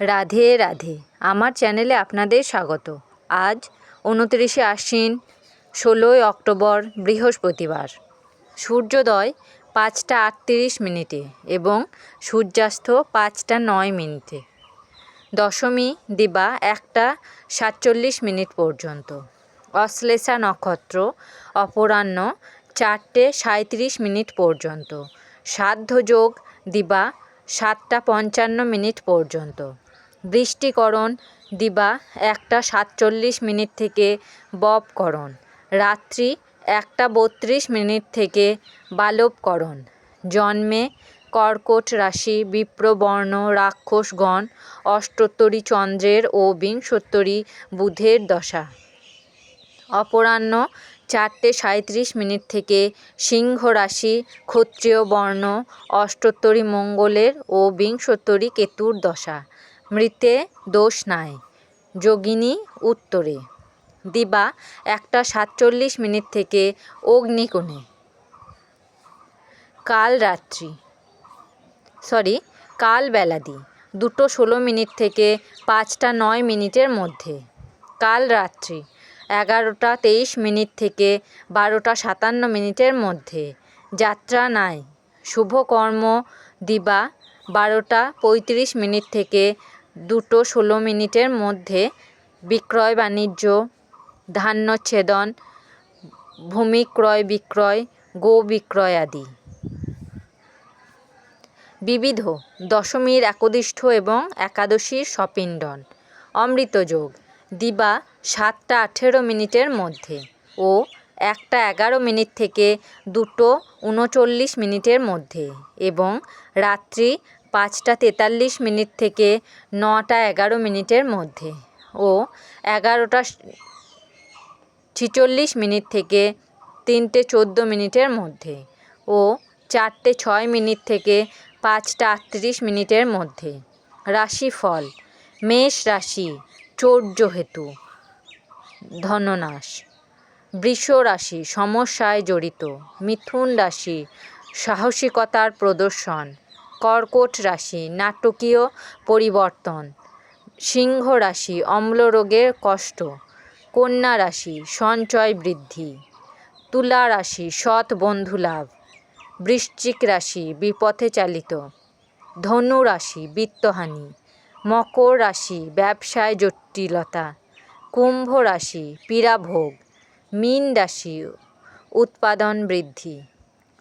রাধে রাধে। আমার চ্যানেলে আপনাদের স্বাগত। আজ উনত্রিশে আশ্বিন, ষোলোই অক্টোবর, বৃহস্পতিবার। সূর্যোদয় পাঁচটা আটত্রিশ মিনিটে এবং সূর্যাস্ত পাঁচটা নয় মিনিটে। দশমী দিবা একটা সাতচল্লিশ মিনিট পর্যন্ত। অশ্লেষা নক্ষত্র অপরাহ্ন চারটে সাঁইত্রিশ মিনিট পর্যন্ত। সাধ্যযোগ দিবা সাতটা পঞ্চান্ন মিনিট পর্যন্ত। বৃষ্টিকরণ দিবা একটা সাতচল্লিশ মিনিট থেকে ববকরণ রাত্রি একটা বত্রিশ মিনিট থেকে বালবকরণ জন্মে কর্কট রাশি, বিপ্রবর্ণ রাক্ষসগণ, অষ্টোত্তরী চন্দ্রের ও বিংশোত্তরী বুধের দশা। অপরাহ্ন চারটে সাঁইত্রিশ মিনিট থেকে সিংহ রাশি, ক্ষত্রিয় বর্ণ, অষ্টোত্তরী মঙ্গলের ও বিংশোত্তরী কেতুর দশা। মৃতে দোষ নাই। যোগিনী উত্তরে, দিবা একটা সাতচল্লিশ মিনিট থেকে অগ্নিকোণে। কাল রাত্রি সরি কাল বেলাদি, দুটো ষোলো মিনিট থেকে পাঁচটা নয় মিনিটের মধ্যে। কাল রাত্রি, এগারোটা তেইশ মিনিট থেকে বারোটা সাতান্ন মিনিটের মধ্যে। যাত্রা নাই শুভকর্ম দিবা বারোটা পঁয়ত্রিশ মিনিট থেকে দুটো ষোলো মিনিটের মধ্যে বিক্রয় বাণিজ্য ধান্যচ্ছেদন ভূমি ক্রয় বিক্রয়, গো বিক্রয় আদি। বিবিধ, দশমীর একদিষ্ঠ এবং একাদশীর সপিণ্ডন। অমৃতযোগ দিবা সাতটা আঠেরো মিনিটের মধ্যে ও একটা এগারো মিনিট থেকে দুটো উনচল্লিশ মিনিটের মধ্যে এবং রাত্রি পাঁচটা তেতাল্লিশ মিনিট থেকে নটা এগারো মিনিটের মধ্যে ও এগারোটা ছিচল্লিশ মিনিট থেকে তিনটে চোদ্দ মিনিটের মধ্যে ও চারটে ছয় মিনিট থেকে পাঁচটা আটত্রিশ মিনিটের মধ্যে। রাশিফল, মেষ রাশি চৌর্য হেতু ধননাশ। বৃষ রাশি, সমস্যায় জড়িত, মিথুন রাশি, সাহসিকতার প্রদর্শন। কর্কট রাশি, নাটকীয় পরিবর্তন, সিংহ রাশি, অম্লরোগের কষ্ট, কন্যা রাশি, সঞ্চয় বৃদ্ধি, তুলা রাশি, সৎ বন্ধু লাভ, বৃশ্চিক রাশি, বিপথে চালিত, ধনু রাশি, বিত্তহানি, মকর রাশি, ব্যবসায় জটিলতা, কুম্ভ রাশি, পীড়াভোগ, মীন রাশি, উৎপাদন বৃদ্ধি।